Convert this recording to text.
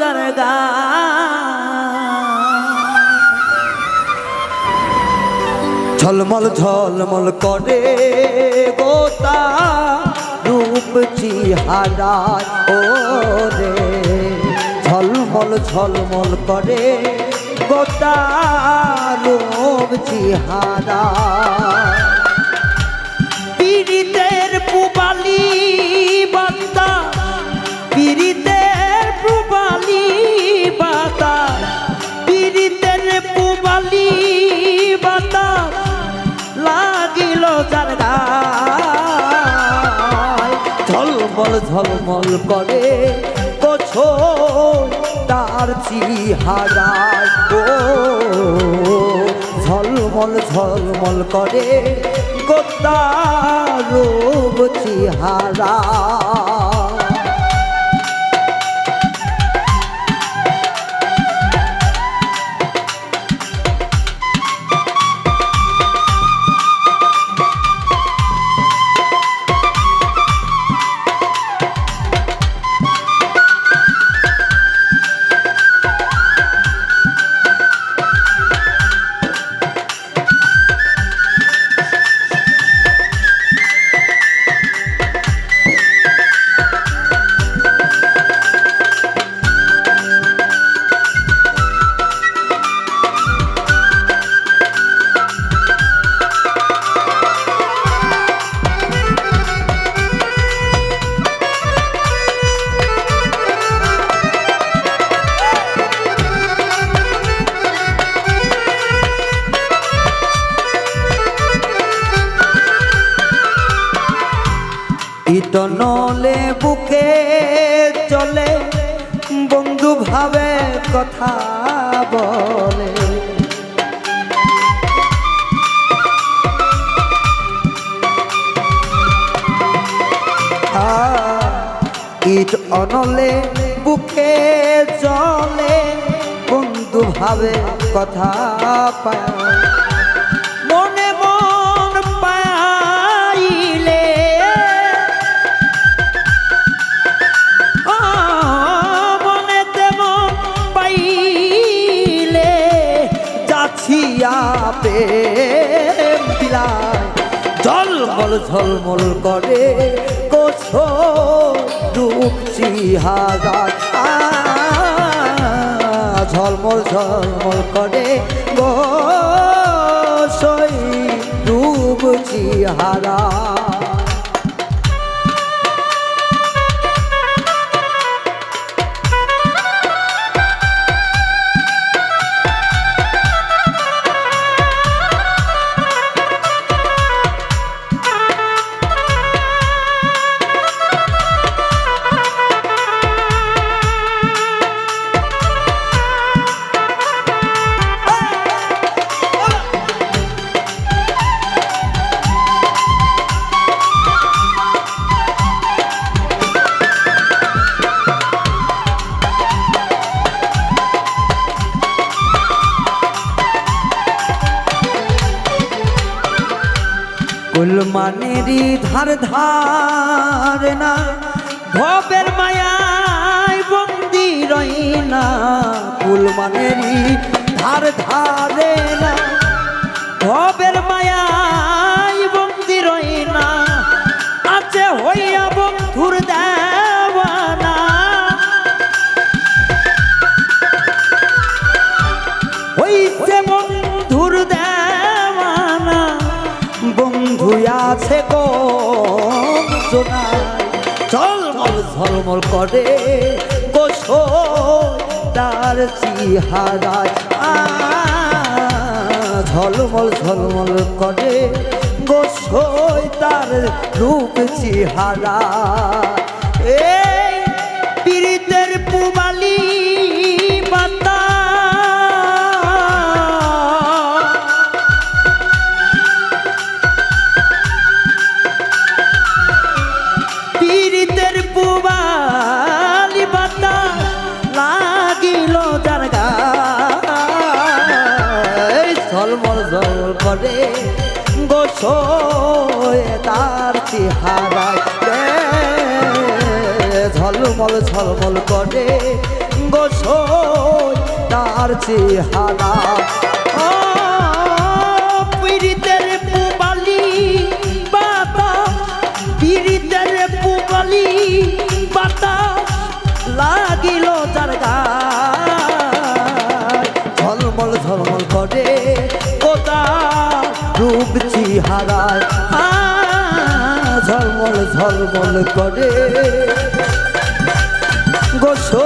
জায়গা ঝলমল ঝলমল করে গোতা রূপ চিহারায় ও রে ঝলমল ঝলমল করে গোতা রূপ চিহারায় পীড়িতের পুবালি বাতা ঝলমল ঝলমল করে কছো তার চিহারায় ও ঝলমল ঝলমল করে গোতারূপ চিহারা। ইটনলে বুকে চলে, বন্ধু ভাবে কথা বলে। ইট অনলে বুকে চলে, বন্ধু ভাবে কথা পায়। প্রেম বিলায় ঝলমল ঝলমল করে কোছ রূপ চিহারায় ঝলমল ঝলমল করে গো সই কুলমানেরই ধার ধার না, ভবের মায়ায় বন্দি রই না কুলমানেরই ধার ধারে না। ভবের মায়ায় আছে গোনায় ঝলমল ঝলমল করে তার চিহারায় ঝলমল ঝলমল করে গোসই তার রূপ চিহারা। এই পীড়িতের পুবালি করে গোসয়ে তার চেহারায় ঝলমল ঝলমল করে গোসই তার চেহারা পীড়িতের পুবালি, বাতা, পীড়িতের পুবালি লাগিল গায়। ঝলমল ঝলমল করে রূপ হারায় ঝলমল ঝলমল করে। গোসো